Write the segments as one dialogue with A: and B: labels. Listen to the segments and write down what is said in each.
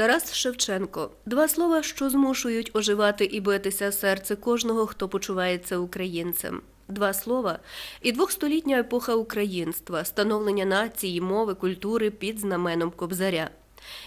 A: Тарас Шевченко два слова, що змушують оживати і битися серце кожного, хто почувається українцем. Два слова і двохстолітня епоха українства, становлення нації, мови, культури під знаменом Кобзаря.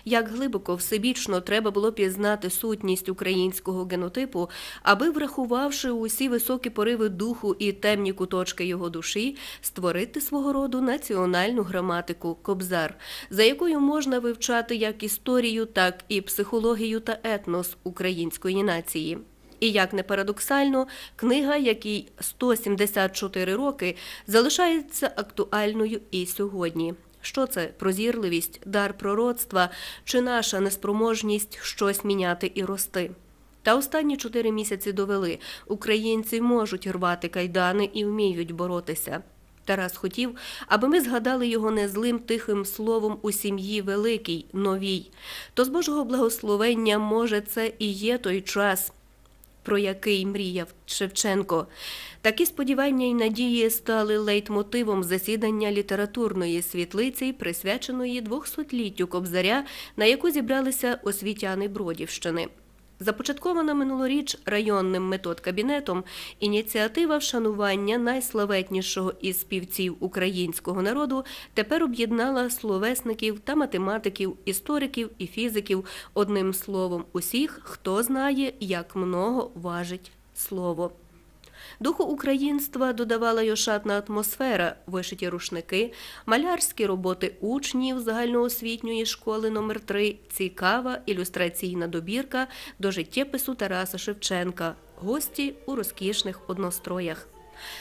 A: Як глибоко всебічно треба було пізнати сутність українського генотипу, аби, врахувавши усі високі пориви духу і темні куточки його душі, створити свого роду національну граматику Кобзар, за якою можна вивчати як історію, так і психологію та етнос української нації. І як не парадоксально, книга, якій 174 роки, залишається актуальною і сьогодні. Що це прозірливість, дар пророцтва чи наша неспроможність щось міняти і рости? Та останні чотири місяці довели, українці можуть рвати кайдани і вміють боротися. Тарас хотів, аби ми згадали його незлим тихим словом у сім'ї великій, новій. То з Божого благословення, може, це і є той час, про який мріяв Шевченко. Такі сподівання й надії стали лейтмотивом засідання літературної світлиці, присвяченої 200-літтю Кобзаря, на яку зібралися освітяни Бродівщини. Започаткована минулоріч районним методкабінетом ініціатива вшанування найславетнішого із співців українського народу тепер об'єднала словесників та математиків, істориків і фізиків одним словом усіх, хто знає, як много важить слово. Духу українства додавала й ошатна атмосфера, вишиті рушники, малярські роботи учнів загальноосвітньої школи номер 3 цікава ілюстраційна добірка до життєпису Тараса Шевченка, гості у розкішних одностроях.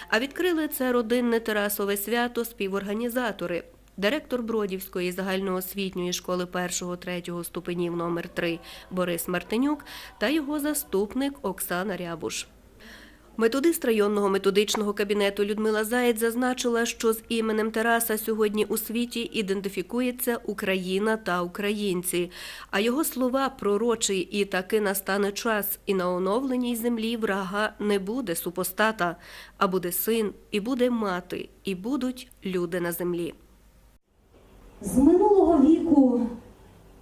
A: А відкрили це родинне Тарасове свято співорганізатори. Директор Бродівської загальноосвітньої школи 1-3 ступенів номер 3 Борис Мартинюк та його заступник Оксана Рябуш. Методист районного методичного кабінету Людмила Заєць зазначила, що з іменем Тараса сьогодні у світі ідентифікується Україна та українці. А його слова пророчі і таки настане час, і на оновленій землі врага не буде супостата, а буде син, і буде мати, і будуть люди на землі.
B: з минулого віку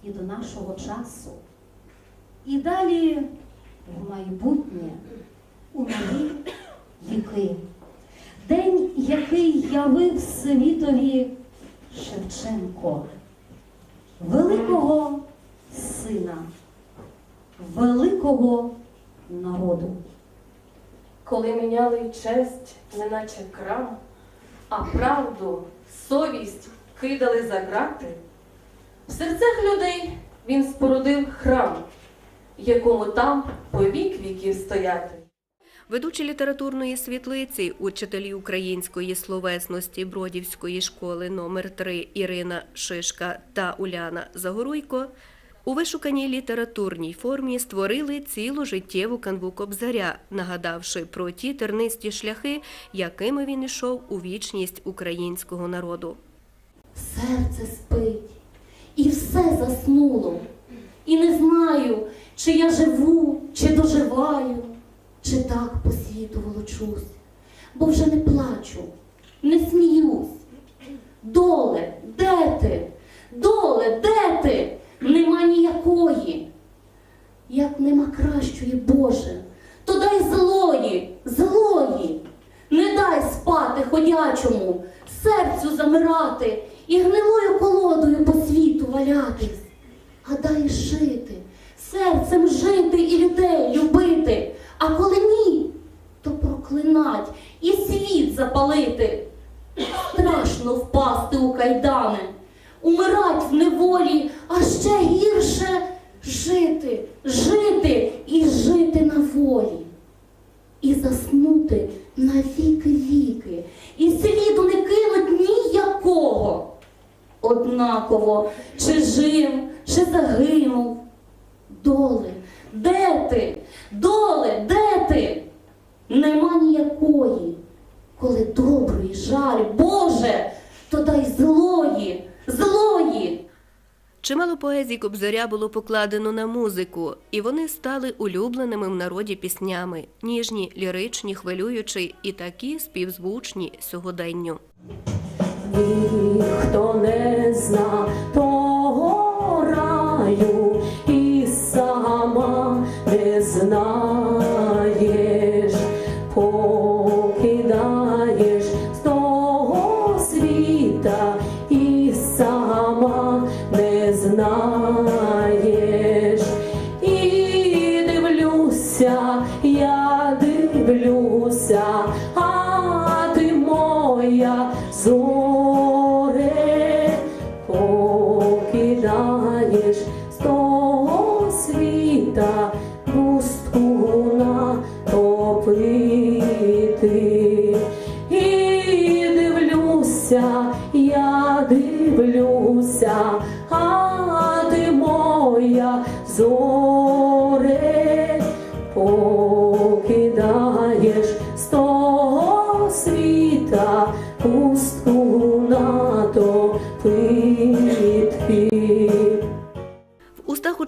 B: і до нашого часу, і далі в майбутнє, у нові віки. День, який явив світові Шевченко, великого сина, великого народу.
C: коли міняли честь, неначе крам, а правду, совість кидали за грати, в серцях людей він спорудив храм, якому там по вік віків стояти.
A: Ведучі літературної світлиці, учителі української словесності Бродівської школи номер 3 Ірина Шишка та Уляна Загоруйко у вишуканій літературній формі створили цілу життєву канву Кобзаря, нагадавши про ті тернисті шляхи, якими він ішов у вічність українського народу.
B: Серце спить, і все заснуло. І не знаю, чи я живу, чи доживаю, чи так по світу волочусь, бо вже не плачу, не сміюсь. Доле, де ти? Доле, де ти? Нема ніякої. Як нема кращої, Боже, то дай злої, злої. Не дай спати ходячому, серцю замирати і гнилою колодою по світу валятись. А дай жити, серцем жити і людей любити. А коли ні, то проклинать і світ запалити. Страшно впасти у кайдани, умирать в неволі, а ще гірше жити, жити і жити на волі і заснути на віки-віки, і сліду не кинуть ніякого. Однаково, чи жив, чи загинув. Доле, де ти? Доле, де ти? Нема ніякої. Коли добрий жаль, Боже, то дай злої, злої.
A: Чимало поезій Кобзаря було покладено на музику, і вони стали улюбленими в народі піснями, ніжні, ліричні, хвилюючі і такі співзвучні сьогоденню.
C: Ніхто не зна того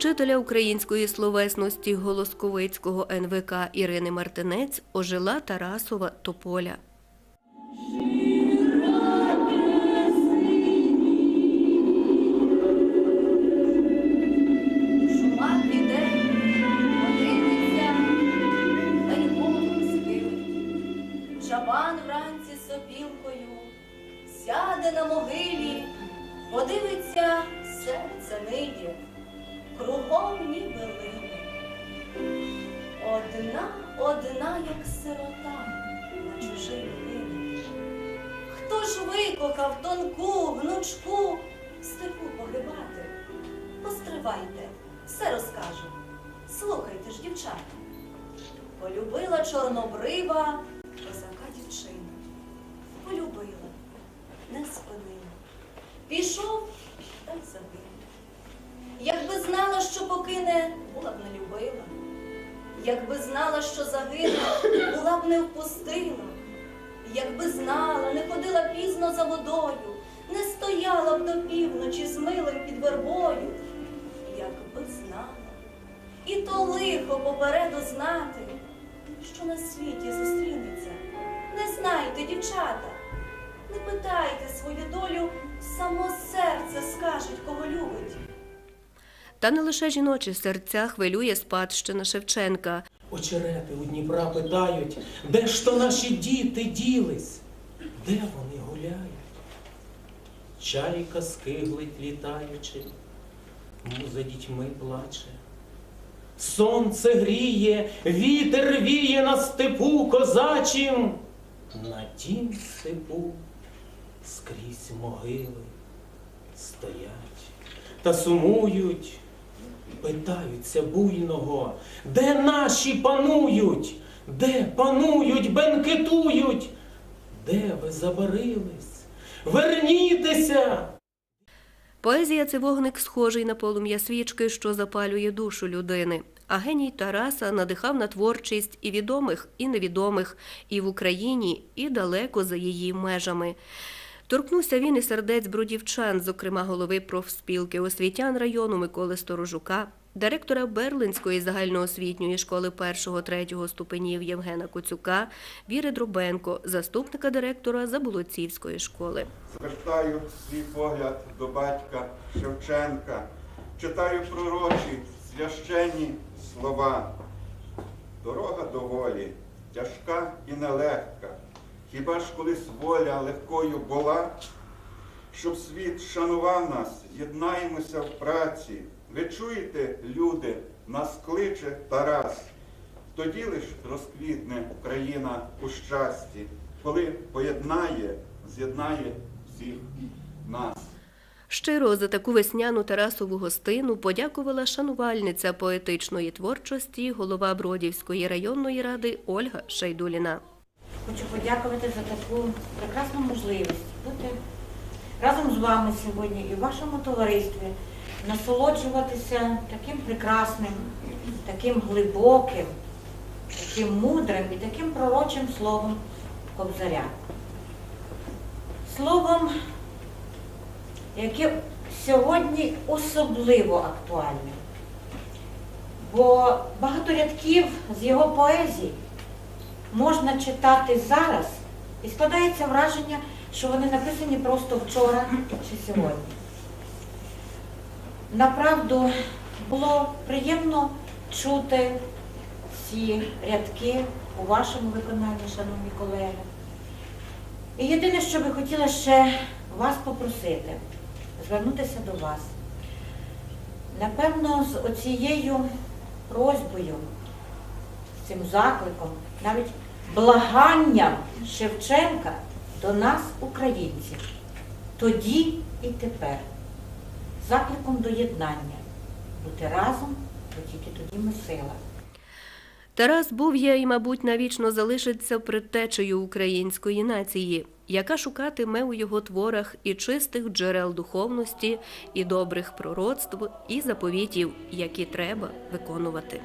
A: В устах учителя української словесності Голосковицького НВК Ірини Мартинець ожила Тарасова Тополя.
D: Жабан вранці сопілкою сяде на могилі, подивиться, серце ниє, кругом ніби лине. Одна, одна, як сирота на чужій нині. Хто ж викохав тонку гнучку степу погибати? Постривайте, все розкажу. Слухайте ж, дівчата. Полюбила чорнобрива козака дівчина. Полюбила, не спинила. Пішов та й загинув. Якби знала, що була б не любила. Якби знала, що загине, була б не впустила. Якби знала, не ходила пізно за водою, не стояла б до півночі з милим під вербою. Якби знала, і то лихо попереду знати, що на світі зустрінеться. Не знайте, дівчата, не питайте свою долю, само серце скажуть, кого любить.
A: Та не лише жіночі серця хвилює спадщина Шевченка.
E: Очерети у Дніпра питають, де ж то наші діти ділись? Де вони гуляють? Чайка скиглить літаючи, муза дітьми плаче. Сонце гріє, вітер віє на степу козачим. На тім степу скрізь могили стоять та сумують. Питаються буйного, де наші панують, де панують, бенкетують, де ви забарились? Вернітеся!
A: Поезія це вогник схожий на полум'я свічки, що запалює душу людини. А геній Тараса надихав на творчість і відомих, і невідомих, і в Україні, і далеко за її межами. Торкнувся він і сердець бродівчан, зокрема голови профспілки освітян району Миколи Сторожука, директора Берлинської загальноосвітньої школи 1-3 ступенів Євгена Коцюка, Віри Дробенко, заступника директора Заболоцівської школи.
F: Звертаю свій погляд до батька Шевченка, читаю пророчі, священні слова. Дорога до волі тяжка і нелегка. Хіба ж колись воля легкою була? Щоб світ шанував нас, єднаємося в праці. Ви чуєте, люди, нас кличе Тарас. Тоді лиш розквітне Україна у щасті, коли поєднає, з'єднає всіх нас.
A: Щиро за таку весняну Тарасову гостину подякувала шанувальниця поетичної творчості, голова Бродівської районної ради Ольга Шайдуліна.
G: Хочу подякувати за таку прекрасну можливість бути разом з вами сьогодні і в вашому товаристві, насолоджуватися таким прекрасним, таким глибоким, таким мудрим і таким пророчим словом Кобзаря. Словом, яке сьогодні особливо актуальне. Бо багато рядків з його поезії можна читати зараз і складається враження, що вони написані просто вчора чи сьогодні. Направду було приємно чути ці рядки у вашому виконанні, шановні колеги. І єдине, що би хотіла ще вас попросити, звернутися до вас. Напевно, з оцією просьбою, з цим закликом, навіть благанням Шевченка до нас, українців, тоді і тепер, закликом до єднання, бути разом, бо тільки тоді ми сила.
A: Тарас був є і, мабуть, навічно залишиться предтечею української нації, яка шукатиме у його творах і чистих джерел духовності, і добрих пророцтв, і заповітів, які треба виконувати.